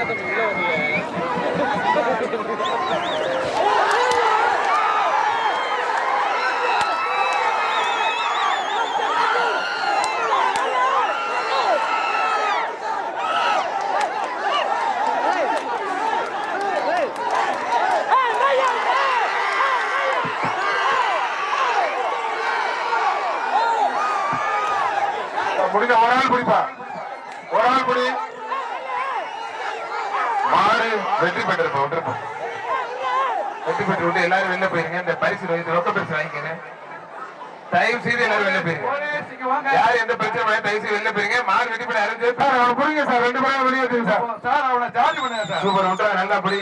Obrigado, தயவு செய்து எல்லாரும் வெளில போயிருங்க யார் எந்த பிரச்சனை தயவு செய்து வெளில போயிருங்க. மாடு வெற்றி பெற அறிஞ்சு சார் அவனை புரியுங்க சார். ரெண்டு பேரும் வெளியே சார். சார் அவனை சார்ஜ் பண்ணுங்க சார். சூப்பர் விட்டா நல்லா படி.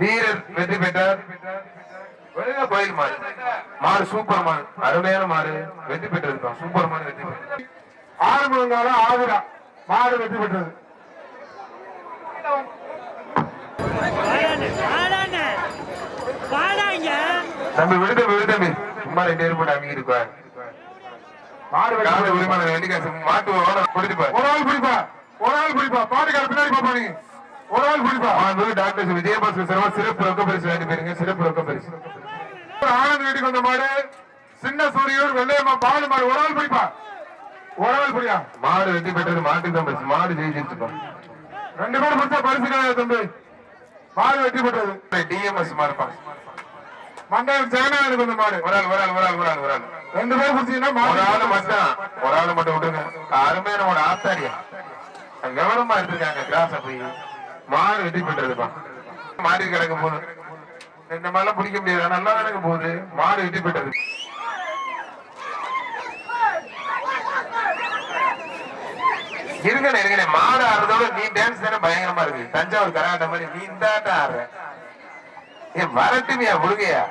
வீரர் வெற்றி பெற்றார். கோயில் மாடு. மாடு சூப்பர் மாடு. அருமையான மாடு. வெற்றி பெற்றிருக்கான் சூப்பர் மாடு வெற்றி பெற்று ஆறுமுகங்கால ஆகுரா மாடு வெற்றி பெற்றது. தம்பி விடுத விடுதம்பி சும்மா ரெண்டு பேரும் போட்டு அமைக்க இருக்கா மாடு கால உரிமான வெண்டிக்காசு மாட்டு ஓனர் பிடிப்பா ஒரு ஆள் பிடிப்பா. ஒரு ஆள் பிடிப்பா. பாட்டுக்கார பின்னாடி பாப்பா நீ. ஒரு ஆள் பிடிப்பா. மாண்பு டாக்டர் விஜயபாஸ்கர் சர்மா சிறப்பு ரொக்க பரிசு வாங்கி போயிருங்க. சிறப்பு ரொக்க பரிசு. ஆனந்த் வீட்டுக்கு வந்த மாடு சின்ன சூரியூர் வெள்ளையம்மா பாலு மாடு ஒரு ஆள் பிடிப்பா. ஒரு ஆள் பிடியா? மாடு வெற்றி பெற்றது மாட்டுக்கு தான் பரிசு. மாடு ஜெயிச்சிருச்சுப்பா ரெண்டு பேரும் பிடிச்சா பரிசு கிடையாது தம்பி. மாடு வெற்றி பெற்றது. டிஎம்எஸ் மாடுப்பா மண்டலம் ஜெகநாதனுக்கு வந்த மாடு. ஒரு ஆள் ஒரு ஆள் ஒரு ஆள் ஒரு ஆள் ஒரு ஆள். ரெண்டு பேரும் பிடிச்சீங்கன்னா ஒரு ஆள் மட்டும் ஒரு ஆள் மட்டும் விட்டுருங்க. அருமையான ஒரு ஆத்தாரியா கவனமா எடுத்துருக்காங்க கிராஸ போய் மாடு வெற்றி பெற்றதுப்பா மாறி கிடக்க போகுது. இந்த மாதிரிலாம் பிடிக்க முடியாது. நல்லா கிடக்க போகுது. மாடு வெற்றி பெற்றது இருங்கண்ணே இருங்கண்ணே. மாடு ஆடுறதோட நீ டான்ஸ் தானே பயங்கரமா இருக்கு. தஞ்சாவூர் கரகாட்டம் மாதிரி நீ தாட்டம் ஆடுற. ஏன் வரட்டுமியா முருகையா?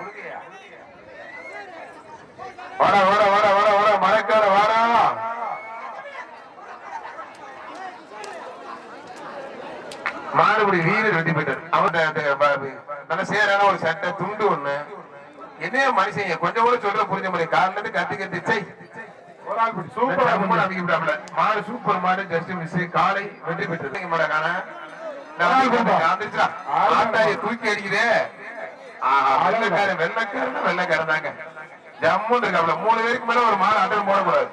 வாடா வாடா வாடா வாடா வாடா மரக்கார வாடா. மாடுபடி வீரர் வெட்டி போயிட்டார். அவன் நல்ல சேரான ஒரு சட்டை துண்டு ஒண்ணு. என்னைய மனுஷன் கொஞ்சம் கூட சொல்ற புரிஞ்ச மாதிரி காரணத்து கத்தி கத்தி சை சூப்பர் மாடு சூப்பர் மாடு ஜஸ்ட் மிஸ் காலை வெற்றி பெற்றது மாட காண? ஆட்டாயை தூக்கி அடிக்குதே. ஆஹா, வெள்ளைக்காரன் வெள்ளைக்காரன் வெள்ளைக்காரன் தாங்க. ஜம்முன்னு இருக்காப்ல மூணு பேருக்கு மேல ஒரு மாடு அட்டன் போடக்கூடாது.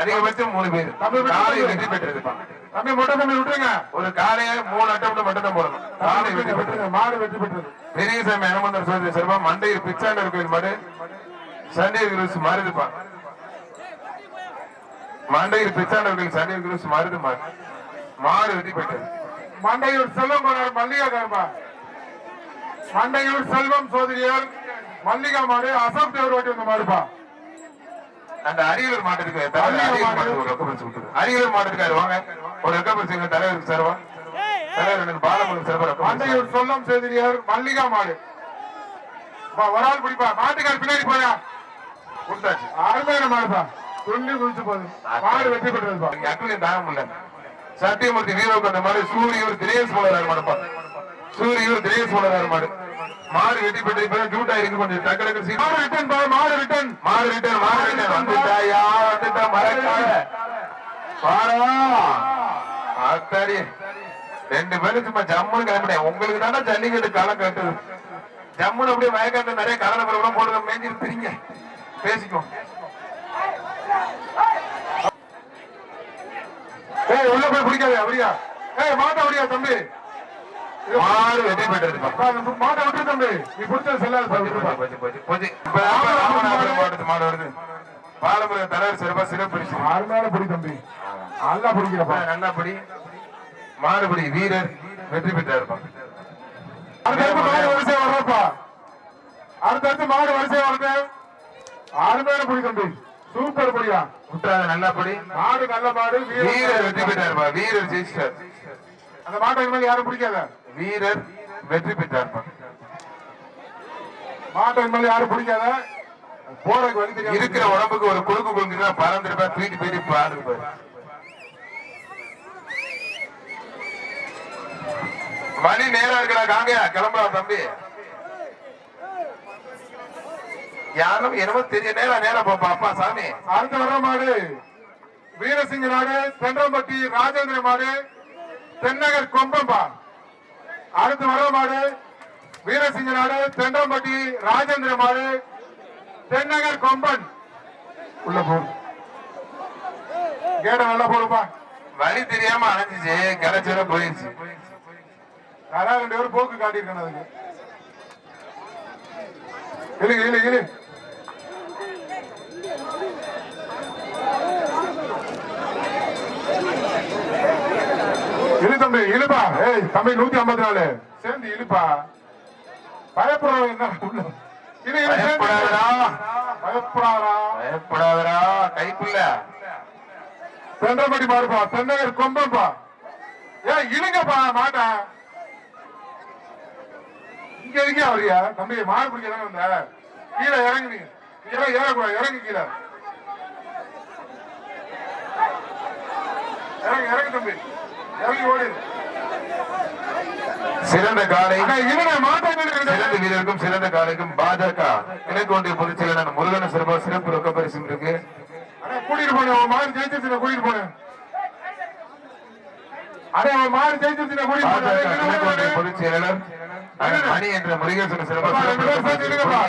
அதிகபட்சம் மூணு பேர். காலை வெற்றி பெற்றிருப்பான். தம்பி மொட்டை தம்பி விட்டுருங்க. ஒரு காலைய மூணு அட்டம் மட்டும் தான் போடணும் காலை வெற்றி பெற்றது மாடு வெற்றி பெற்றது பெரியசாமி அனுமந்தர் சோதரி சிறப்பா மண்டையில் பிச்சாண்டர் கோயில் மாடு சண்டே குருஸ் மாறுதுப்பான் மண்டையில் பிச்சாண்டர் கோயில் சண்டே குருஸ் மாறுது மாடு மாடு வெற்றி பெற்றது. மண்டையூர் செல்வம் கொண்டார் மல்லிகா கருப்பா மண்டையூர் செல்வம் சோதரியார் மல்லிகா மாடு அசோக் தேவர் ஓட்டி வந்த மாடுப்பா. அந்த அரியலூர் தலைவர் அரியலூர் மாட்டுக்காரு வாங்க. ஒரு எங்க தலைவருக்கு சார்வா தலைவர் பாலமுருகன் சார்பா மண்டையூர் சொல்லம் சேதிரியார் மல்லிகா மாடு. ஒரு ஆள் பிடிப்பா. மாட்டுக்கார் பின்னாடி போயா. கொடுத்தாச்சு. அருமையான மாடுப்பா. துள்ளி குதிச்சு போகுது. மாடு வெற்றி பெற்றதுப்பா இங்க அக்கலையும் தாங்க முடியல. சத்தியமூர்த்தி வீரவுக்கு அந்த மாதிரி சூரியூர் தினேஷ் போலரார் மாடுப்பா. சூரியூர் தினேஷ் போலரார் மாடு. மாடு வெட்டி பெற்று இப்ப ஜூட்டா இருக்கு கொஞ்சம். டக்கு டக்கு சீ- மாடு ரிட்டர்ன் பா மாடு ரிட்டர்ன் மாடு ரிட்டர்ன் மாடு ரிட்டர்ன் வந்துட்டா யா வந்துட்டா மறக்காத. பாரா ஆத்தாடி ரெண்டு பேரும் சும்மா ஜம்முன்னு கிளம்பிட்டேன். உங்களுக்கு தானே ஜல்லிக்கட்டு களம் கட்டுது. ஜம்முன்னு அப்படியே வயக்காட்டு நிறைய கடலை பருவம் போடுற மேஞ்சிட்டு பிரிங்க. பேசிக்கோ. ஏய் உள்ள போய் பிடிக்காத அப்படியா? ஏய் மாட்ட அப்படியா தம்பி? மாடு வெற்றி பெற்றது. மாட்டை விட்டு தம்பி. நீ பிடிச்சது செல்லாது இப்ப மாடு மாடு வருது. பாலமுருக தலைவர் சிறப்பா சிறப்பு பரிசு அருமையான பிடி தம்பி. நல்லா பிடிக்கிறப்பா. நல்லா படி. மாடுபடி வீரர் வெற்றி பெற்றாருப்பா. அடுத்தடுத்து மாடு வரிசை வர்றப்பா. அடுத்தடுத்து மாடு வரிசை வருது அருமையான பிடி தம்பி. சூப்பர் பிடியா. விட்டாத நல்லா படி. மாடு நல்ல மாடு வீரர் வெற்றி பெற்றாருப்பா. வீரர் ஜெயிச்சிட்டார். அந்த மாட்டை யாரும் பிடிக்காத. வீரர் வெற்றி பெற்றார். மாட்டை இனிமேல் யாரும் பிடிக்காத. போறக்கு வழி இருக்கிற உடம்புக்கு ஒரு குழுக்கு குறுக்கு பறந்துருப்பா தூக்கி போயிட்டு பாரு. மணி நேரம் இருக்கிற காங்க கிளம்புறா தம்பி. யாரும் என்னமோ தெரிய நேரம் நேரம் பாப்பா அப்பா சாமி. அடுத்த வர மாடு வீரசிங்க நாடு தென்றம்பட்டி ராஜேந்திர மாடு தென்னகர் கொம்பம்பா. அடுத்து வர மாடு வீரசிங்க நாடு தெண்டம்பட்டி ராஜேந்திர மாடு தென்னகர் கொம்பன். உள்ள போ. கேட நல்லா போடுப்பா. வழி தெரியாம அணைஞ்சிச்சு கிடைச்சோட போயிருச்சு யாராவது ரெண்டு பேரும் போக்கு காட்டியிருக்கணும் அதுக்கு. இழு இழு இழு தம்பி இழுப்பா. ஏய் தம்பி நூத்தி ஐம்பத்தி நாலு. சேர்ந்து இழுப்பா. பயப்படுறவன் என்ன. பயப்படாதடா. பயப்படாதடா. பயப்படாதடா. கைப்புள்ள தென்றப்பட்டி மாறுப்பா தென்னகர் கொம்பம்பா ஏன் இழுங்கப்பா மாட்டா. இங்க இருக்கே அவரியா தம்பி மாடு பிடிக்க தானே வந்த? கீழே இறங்கு நீ. கீழே ஏறக்கூடாது. இறங்கு கீழே. இறங்கு இறங்கு தம்பி. சிறந்த காலை. சிறந்த வீரருக்கும் சிறந்த காலைக்கும் பாஜக கிழக்கு ஒன்றிய பொதுச் செயலாளர் முருகன் சிறப்பா சிறப்பு ரொக்க பரிசு இருக்கு. கூட்டிட்டு போனேன் மாடு ஜெயிச்சிருச்சு கூட்டிட்டு போனேன் பொதுச் செயலாளர் மணி என்ற முருகேசன் சிறப்பா.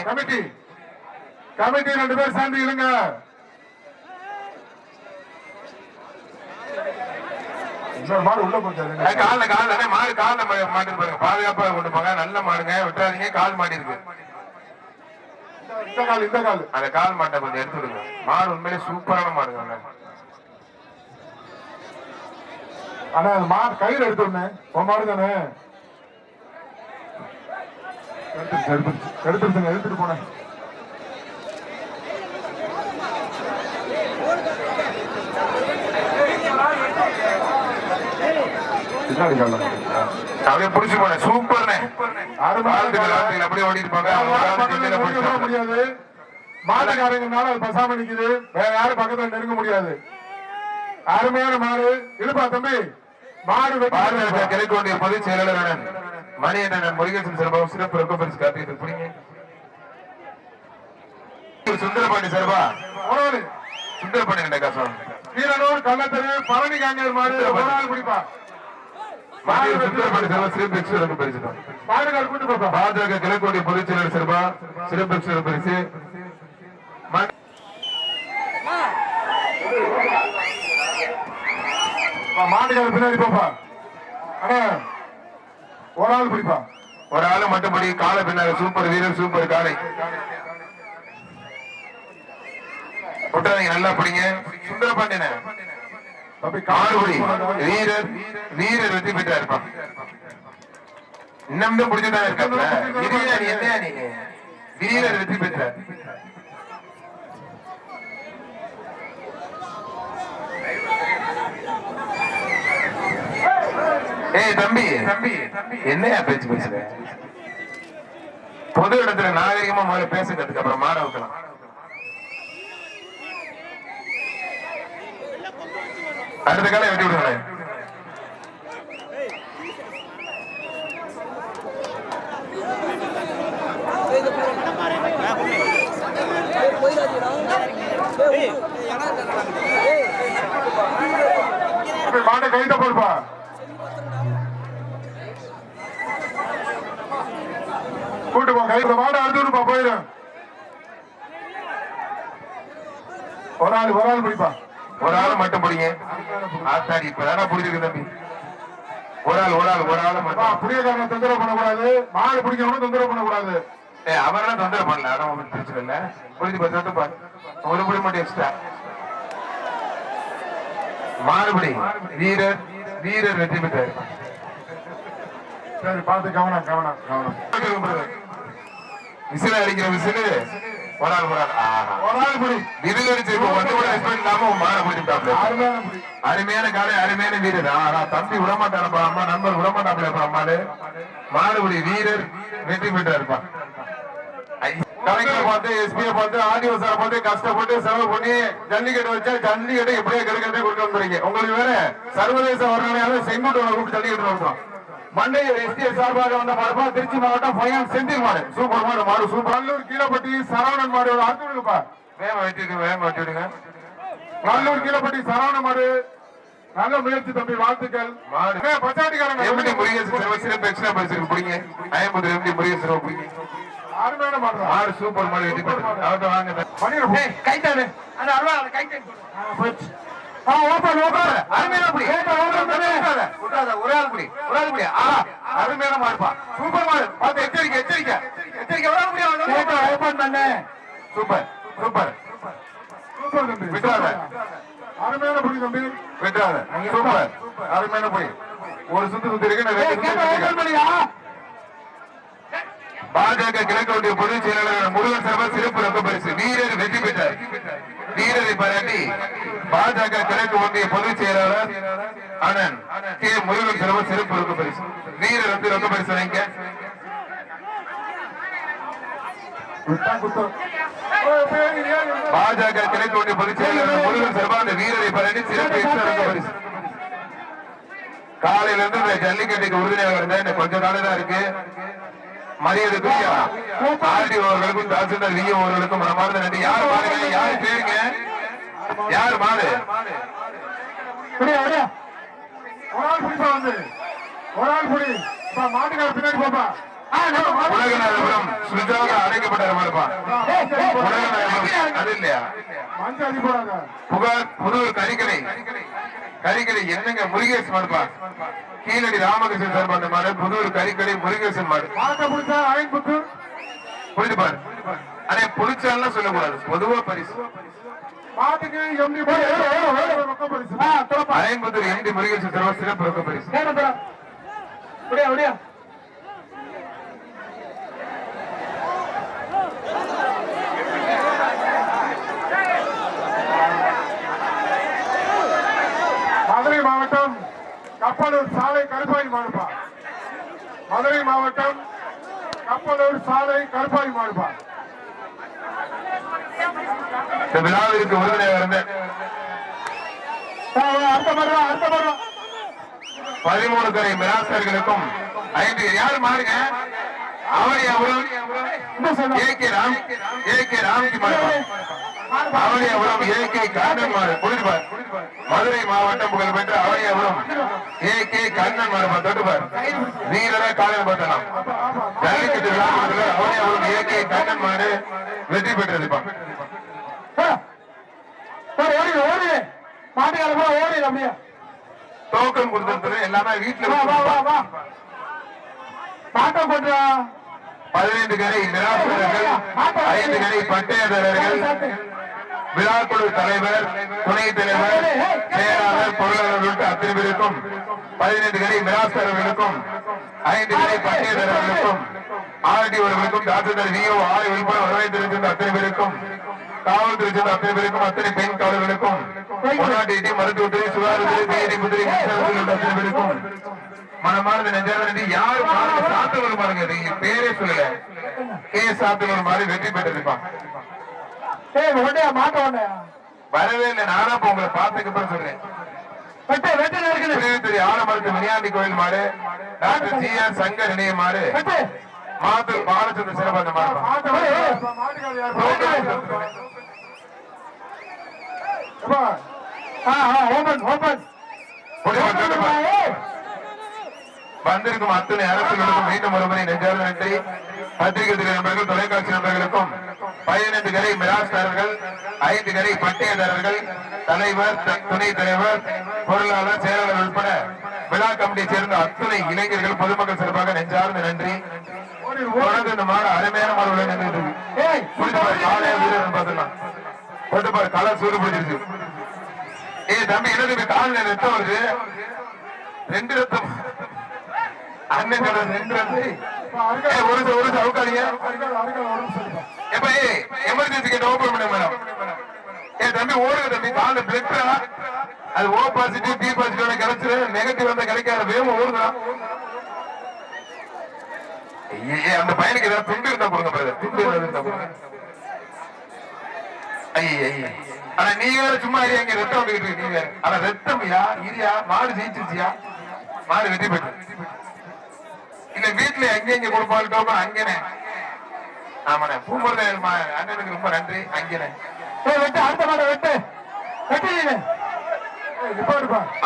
கமிட்டி. கமிட்டி ரெண்டு பேர் சேர்ந்து இழுங்க இன்னொரு மாடு உள்ள அஹ் கால்ல கால்ல மாடு கால்ல மா- மாட்டிட்டு பாருங்க. பாதுகாப்பா கொண்டு போங்க. நல்ல மாடுங்க. விட்டுறாதீங்க கால் மாட்டி இருக்கு இந்த கால் இந்த கால். அந்த கால் மாட்டை கொஞ்சம் எடுத்து விடுங்க. மாடு உண்மையிலே சூப்பரான மாடுங்க. ஆனா அது மாடு கயிறு எடுத்து விடனேன் உன் மாடு தானே? எடுத்துருச்சு எடுத்துருச்சுங்க எடுத்துட்டு போனேன் அப்படியே புடிச்சு போன சூப்பர்ண்ணே அருமை. வாழ்த்துக்கள் வாழ்த்துக்கள் அப்படியே ஓடி இருப்பாங்க. யாரும் பக்கத்துல நெருங்க கூட முடியாது. மாட்டுக்காரங்கனால அது பசாம நிக்குது. வேற யாரும் பக்கத்துல நெருங்க முடியாது. அருமையான மாடு. இழுப்பா தம்பி. மாடு பாரத வெட்டி கிழக்கு ஒன்றிய பொதுச் செயலாளர் அண்ணன் மணி என்ற அண்ணன் முருகேசன் சிறப்பாக சிறப்பு ரொக்க பரிசு காப்பீட்டு புரியுங்க சுந்தரபாண்டி சார்பா சுந்தரபாண்டி கள்ளத்தெரு பழனி காங்கேயர் மாடு. ஒரு நாள் பிடிப்பா சிறப்பு பாஜக கிழக்கு ஒன்றிய பொதுச் செயலாளர் சார்பா சிறப்பு எக்ஸ்ட்ரா பரிசு. மாட்டுக்கார பின்னாடி போப்பா. அண்ணா ஒரு ஆள் பிடிப்பா. ஒரு ஆளு மட்டும்படி காலை பின்னால சூப்பர் வீரர் சூப்பர் காலை விட்டாதீங்க நல்லா பிடிங்க. சுந்தரபாண்டியன. தம்பி மாறுபடி வீரர் வீரர் வெற்றி பெற்றா இருப்பான் இன்னும் தான் பிடிச்சதா இருக்காப்ல இரியா நீ என்னையா வீரர் வெற்றி பெற்றார். ஏய் தம்பி. தம்பி என்னையா பேச்சு பேசுற? பொது இடத்துல நாகரிகமா முதல்ல பேசுறதுக்கு அப்புறம் மாற வைக்கலாம் அடுத்த காலை வெட்டி விடுங்களே தம்பி, மாட்டை கைத்த போடுப்பா கூட்டு போ கை இந்த மாடை போயிடும் ஒரு ஆள் ஒரு ஆள் பிடிப்பா. ஒரு ஆள் மட்டும் பிடிங்க. ஆத்தாடி இப்பதானே புரிஞ்சுக்கு தம்பி. ஒரு ஆள் ஒரு ஆள் ஒரு ஆள் மட்டும். தொந்தரவு பண்ணக்கூடாது. மாடு பிடிக்கணும் தொந்தரவு பண்ணக்கூடாது. ஏ அவரெல்லாம் தொந்தரவு பண்ணல. அதான் ஒன்றும் பிரச்சனை இல்ல. புரிஞ்சு பத்து பாரு. ஒரு புடி மட்டும் எக்ஸ்ட்ரா மாறுபடி வீரர் வீரர் வெற்றி பெற்றார். சரி பார்த்து கவனம் கவனம் கவனம். விசில் அடிக்கிற விசில். ஒரு ஆள் ஒரு ஆள் ஆஹா. ஒரு ஆள் பிடி விசில் அடிச்சு இப்போ வந்து கூட ரெஸ்பெக்ட் இல்லாம மாற பிடிச்சிட்டாப்ல அருமையான பிடி அருமையான காலை அருமையான வீரர் ஆனா தம்பி விடமாட்டானப்பா அம்மா நண்பர் விடமாட்டாப்ல அம்மாடு மாடுபடி வீரர் வெற்றி பெற்றாருப்பா. கலைஞரை பார்த்து எஸ்பியை பார்த்து ஆடியோ சாரை பார்த்து கஷ்டப்பட்டு செலவு பண்ணி ஜல்லிக்கட்டு வச்சா ஜல்லிக்கட்டு எப்படியே கெடுக்கிறதே கொடுக்க வந்துறீங்க. உங்களுக்கு வேற சர்வதேச வர்ணனையால செங்குட்டோட கூப்பிட்டு ஜல்லிக்கட்டு நடத்துறோம். மண்டையில் எஸ்டிஎஸ் சார்பாக வந்த மாடுப்பா திருச்சி மாவட்டம் பையன் செந்தில் மாடு. சூப்பர் மாடு மாடு சூப்பர். நல்லூர் கீழப்பட்டி சரவணன் மாடு. ஒரு அர்த்தம் இருக்குப்பா வேகம் வெட்டிடுங்க வேகம் வெட்டிடுங்க. நல்லூர் கீழப்பட்டி சரவண மாடு. நல்ல முயற்சி தம்பி வாழ்த்துக்கள். மாடு. பச்சாட்டிக்காரங்க. எம்டி முருகேசன் சிறப்பு எக்ஸ்ட்ரா பரிசு பிடிங்க. ஐம்பது எம்டி முருகேசன் பிடிங்க. அருமையான மாடுறா மாடு சூப்பர் மாடு அவர்கிட்ட வாங்க. கைத்தாடு. அந்த அருவா கைத்தாடு. போச்சு. ஆ, ஓப்பன், ஓப்பன். அருமையான புடி. பண்ணு. ஒரே ஆள் புடி, ஒரே ஆள் புடி. ஆ, அருமையான மாடுப்பா. சூப்பர் மாடு. பார்த்து எச்சரிக்கை, எச்சரிக்கை. எச்சரிக்கை, ஒரே ஆள் புடி, அவன் வந்து ஓப்பன், ஓப்பன் பண்ணு. Super, super. சூப்பர் தம்பி. விட்டுறாத. அருமையான புடி தம்பி விட்றாத. சூப்பர். அருமையான புடி. ஒரு சுத்து சுத்தி இருக்கு, நான் ரெண்டு சுத்து பண்ணியா பாஜக கிழக்கு ஒன்றிய பொதுச் செயலாளர் முருகன் சபா சிறப்பு ரொக்க பரிசு வீரர் வெற்றி பெற்றார் வீரரை பாராட்டி பாஜக கிழக்கு ஒன்றிய பொதுச் செயலாளர் அண்ணன் கே முருகன் சபா சிறப்பு ரொக்க பரிசு. வீரர் வந்து ரொக்க பரிசு வாங்கிக்க பாஜக கிழக்கு ஒன்றிய பொதுச் செயலாளர் முருகன் சபா அந்த வீரரை பாராட்டி சிறப்பு ரொக்க பரிசு. காலையில இருந்து இந்த ஜல்லிக்கட்டுக்கு உறுதுணையாக இருந்தேன் கொஞ்ச நாள் தான் இருக்கு. மரியாதைக்குரிய ஆர்டி அவர்களுக்கும் தாசில்தார் விஏ அவர்களுக்கும் மனமார்ந்த நன்றி. யார் பாருங்க? யார் மாடு. ஒரு ஆள் புடிப்பா வந்து. ஒரு ஆள் புடி மாட்டுக்கார பின்னாடி போப்பா. உலகநாதபுரம் உலகநாதபுரம் அது இல்லையா? புகார் புதூர் என்னங்க? முருகேசன் மாடுப்பா. கீழடி ராமகிருஷ்ணன் சார் அந்த மாடு புதூர் கரிக்கலை முருகேசன் மாடு. புரிஞ்சு பாரு அடே புடிச்சாலாம் சொல்லக்கூடாது. பொதுவா பரிசு. மாட்டுக்கு MD. Ayanputhur MD Murugesan sir சிறப்பு ரொக்க பரிசு. அப்படியே, அப்படியே. மதுரை மாவட்டம் கப்பலூர் சாலை கருப்பாய் மாடுப்பா மதுரை மாவட்டம் கப்பலூர் சாலை கருப்பாய் மாடுப்பா இந்த விழாவிற்கு அடுத்த மாடுவா பதிமூணு கரை மிராசர்களுக்கும் ஐந்து யார் மாறுங்க? Avaniyapuram A K Ram A K Ramji மாடு அவனியாபுரம் ஏ கே கண்ணன் மாடு புரிஞ்சுப்பார் மதுரை மாவட்டம் புகழ்பெற்ற அவனியாபுரம் ஏ கே கண்ணன் மாடு தொட்டுப்பார் வீரரா காலையில் பார்த்தலாம் ஜல்லிக்கட்டு விழாவில் அவனியாபுரம் ஏ கே கண்ணன் மாடு வெற்றி பெற்றதுப்பா ஓடி ஓடி. மாட்டுக்கார போல ஓடி அப்படியே டோக்கன் கொடுத்தது எல்லாமே வீட்டுல வா வா வா பதினைந்து கரை ஐந்து கரை பட்டயதாரர்கள் விழாக்குழு தலைவர் துணைத் தலைவர் செயலாளர் பொருளாளர் அத்தனை பேருக்கும் பதினைந்து கரை மிராஸ்தர்களுக்கும் ஐந்து கரை பட்டயதாரர்களுக்கும் விஓ ஆலை உள்பட வருவாய் தெரிவித்திருந்த அத்தனை பேருக்கும் காவல்துறை சேர்ந்த அத்தனை பேருக்கும் அத்தனை பெண் காவலர்களுக்கும் பொன்னாட்டி மருத்துவத்துறை சுகாதாரத்துறை உள்ள அத்தனை பேருக்கும் மனமானது நெஞ்சானது யார் மாறு சாத்தவர் பாருங்க நீங்க பேரே சொல்லல. கே. சாத்தவர் மாதிரி வெற்றி பெற்றிருப்பான் ஏய் உடனே மாட்ட உடனே வரவே இல்லை. நானா இப்ப உங்களை பார்த்ததுக்கு அப்புறம் சொல்றேன். வெட்டு வெட்டு இருக்குது புளியத்துறை ஆலமரத்து மணியாண்டி கோயில் மாடு டாக்டர் ஜி ஆர். சங்கர் இணைய மாத்தூர் பாலச்சந்திர ஓபன் வந்திருக்கும் அத்தனை அரசுகளுக்கும் மீண்டும் ஒருமுறை நெஞ்சார்ந்த நன்றி. பத்திரிகை துறை நண்பர்கள் தொலைக்காட்சி நண்பர்களுக்கும் பதினைந்து கரை மிராஸ்தாரர்கள் ஐந்து கரை பட்டயதாரர்கள் தலைவர் த- துணைத் தலைவர் பொருளாளர் செயலாளர் உட்பட விழா கமிட்டியை சேர்ந்த அத்தனை இளைஞர்கள் பொதுமக்கள் சிறப்பாக நெஞ்சார்ந்த நன்றி. தொடர்ந்து இந்த மாடு அருமையான மாடு நின்று ஏய் புரிஞ்சு பாரு காலையா வீரர் பார்த்தலாம் போட்டு பாரு கலர் சூடு பிடிச்சிருச்சு. ஏய் தம்பி என்ன தம்பி காலில் ரத்தம் வருது? ரெண்டு ரத்தம். அண்ணன் கடை ரெண்டு ரத்தம். ஏய், ஒரு ஒரு சவுக்காளிங்க எப்ப ஏய் எமர்ஜென்சி ஓபன் பண்ண மேடம் ஏ தம்பி ஓடுங்க தம்பி. காலில் அது ஓ பாசிட்டிவ் பி பாசிட்டிவ் கிடைச்சிரு. நெகட்டிவ் வந்தா கிடைக்காத. வேகம் ஓடுதா ஏய், அந்த பையனுக்கு ஏதாவது துண்டு இருந்தா கொடுங்க brother. துண்டு ஏதாவது இருந்தா கொடுங்க ஐய ஐய ஆனா நீங்க வேற சும்மா இல்லையா இங்க ரத்தம் வந்துகிட்டு இருக்கு நீங்க ஆனா ரத்தம் யா இரியா மாடு ஜெயிச்சிருச்சியா? மாடு வெற்றி பெற்று இல்ல வீட்டுல எங்க எங்க கொடுப்பாங்க அங்கனே. ஆமாண்ணே. பூம்புறது அண்ணனுக்கு ரொம்ப நன்றி. அங்கனே. வெட்டு அடுத்த மாட வெட்டு. வெட்டு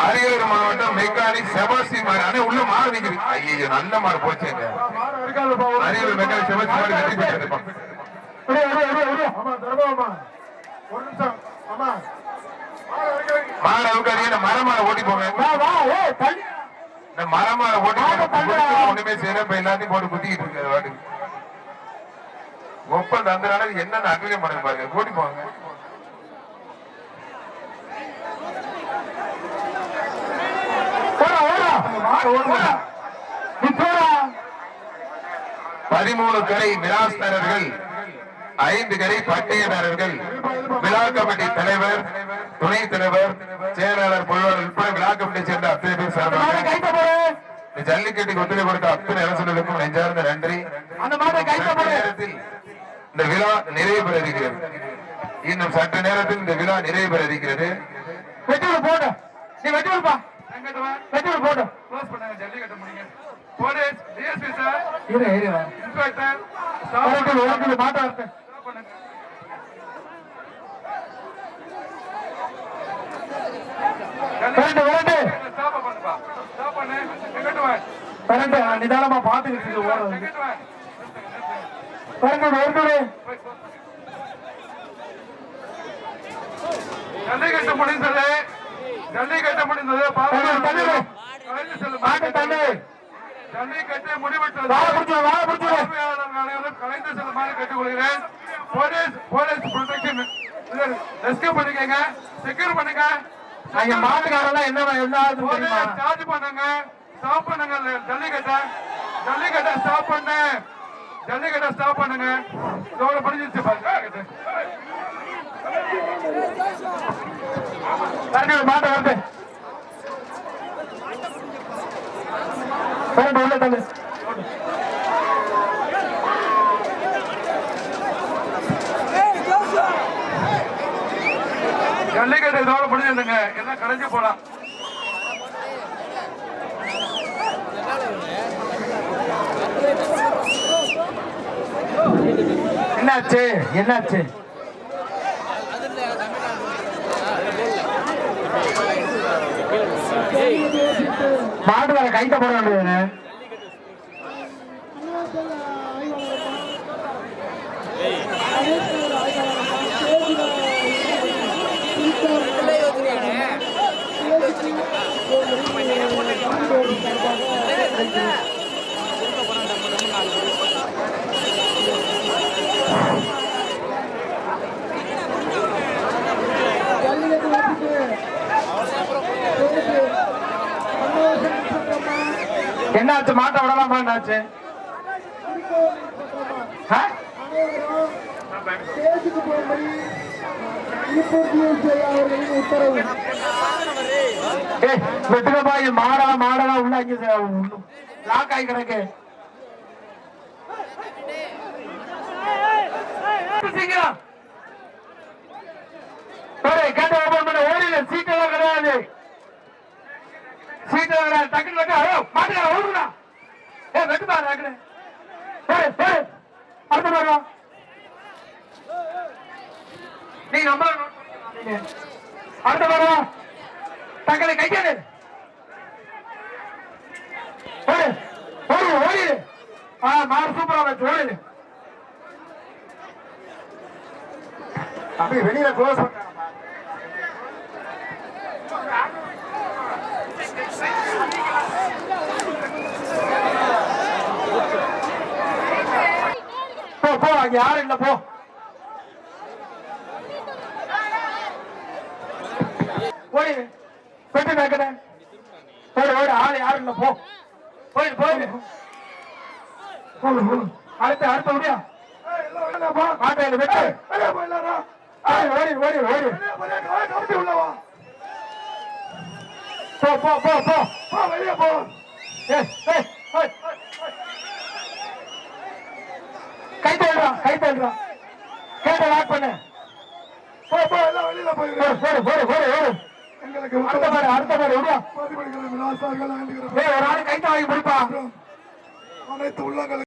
அரியலூர் மாவட்டம் மெக்கானிக் செபாசி மாடு. அண்ணே உள்ள மாறு நிக்குது. ஐயோ நல்ல மாறு போச்சேங்க மெக்கானிக் செபாஸ்டி மாடு வெற்றி மாடு அவுக்காதீங்க இந்த மரமாட ஓட்டி போங்க. வா வா ஏய் தள்ளி. இந்த மரமாட ஓட்டி ஒண்ணுமே செய்யல இப்ப எல்லாத்தையும் போட்டு குத்திக்கிட்டு இருக்காரு வாடு ஒப்பந்த அந்த நாளைக்கு என்னென்ன அக்ரியம் பண்ணுங்க பாருங்க. ஓட்டி போங்க. ஓடா போடா. பதிமூணு கரை மிராஸ்தாரர்கள் ஐந்து கரை பட்டயதாரர்கள் விழா கமிட்டி தலைவர் துணைத் தலைவர் செயலாளர் பொருளாளர் உட்பட விழா கமிட்டி சேர்ந்த அத்தனை பேர் சார்பாக ஜல்லிக்கட்டுக்கு ஒத்துழைப்பு கொடுத்த அத்தனை அரசுகளுக்கும் நெஞ்சார்ந்த நன்றி. நேரத்தில் இந்த விழா நிறைவு பெற இருக்கிறது. இன்னும் சற்று நேரத்தில் இந்த விழா நிறைவு பெற இருக்கிறது. விடு போடு. நீ ஜல்லிக்கட்டு முடிங்க. போலீஸ் டிஎஸ்பி சார் இரு இரு இன்ஸ்பெக்டர் ஸ்டாப் ஒரு கிலோ ஒரு கிலோ மாட்டை அறுத்து ஸ்டாப் பண்ணுங்க விரட்டு விரட்டு ஸ்டாப் பண்ணுப்பா ஸ்டாப் பண்ணு வெங்கடவா விரட்டு நிதானமா பாத்துக்கிட்டு ஓடுறது. ஜல்லிக்கட்டு முடிந்தது. ஜல்லிக்கட்டு முடிந்தது. ஜல்லிக்கட்டு அனைவரும் கலைந்து செல்லுமாறு கேட்டுக்கொள்கிறேன். போலீஸ் போலீஸ் ப்ரொடெக்ஷன் ரெஸ்கியூ பண்ணிக்கங்க செக்யூர் பண்ணுங்க. அங்க மாட்டுக்காரெல்லாம் என்ன என்ன சார்ஜ் பண்ணுங்க ஸ்டாப் பண்ணுங்க ஜல்லிக்கட்டை. ஜல்லிக்கட்டை ஸ்டாப் பண்ணு. ஜல்லிக்கட்டை ஸ்டாப் பண்ணுங்க. இதோட முடிஞ்சிருச்சு பாருங்க மாட்டை விரட்டு விரட்டு உள்ள தள்ளு ஜல்லிக்கட்டு இதோட முடிஞ்சிருந்துங்க. எல்லாம் கலைஞ்சு போலாம். என்னாச்சு? என்னாச்சு? மாட்டு வேற கைத்த போட வேண்டியது என்னாச்சு? மாட்டை விடலாமா? என்னாச்சு? ஆ? மாடா மாடா உள்ள அங்க லாக் ஆகி கிடக்கு. கேட்ட ஓபன் பண்ண. ஓடில கிடையாது. சீட் எல்லாம் டக்குனு வெட்டு ஐயோ மாட்டுக்கா ஓடுடா. ஏ வெட்டு டக்குனு ஏய் ஏய் அடுத்த பாருவா நீ நம்பர் அடுத்த பாருவா டக்குனு கைக்காது ஓடு ஓடு. ஆ சூப்பரா வச்சு அப்படி வெளியில க்ளோஸ் பண்ண போ போ அங்க யாரும் இல்ல போ ஓடி பெட்டு நக்கட ஓடு ஓடு ஆள் யாரும் இல்ல போ போயிடு போயிடு. அடுத்து அடுத்த முடியா மாட்டையில வெட்டு ஓடி ஓடி ஓடி போ போ போ போ வெளியே போ ஏய், ஏய். கை தள்ளுறா கை தள்ளுறா கேட்ட லாக் பண்ணு. போ போ எல்லாம் வெளியில போய் போடு போடு போடு போடு எங்களுக்கு அடுத்த பாரு அடுத்த பாரு ஏய் ஒரு ஆள் கை வாங்கி பிடிப்பா. அனைத்து உள்ளங்கள்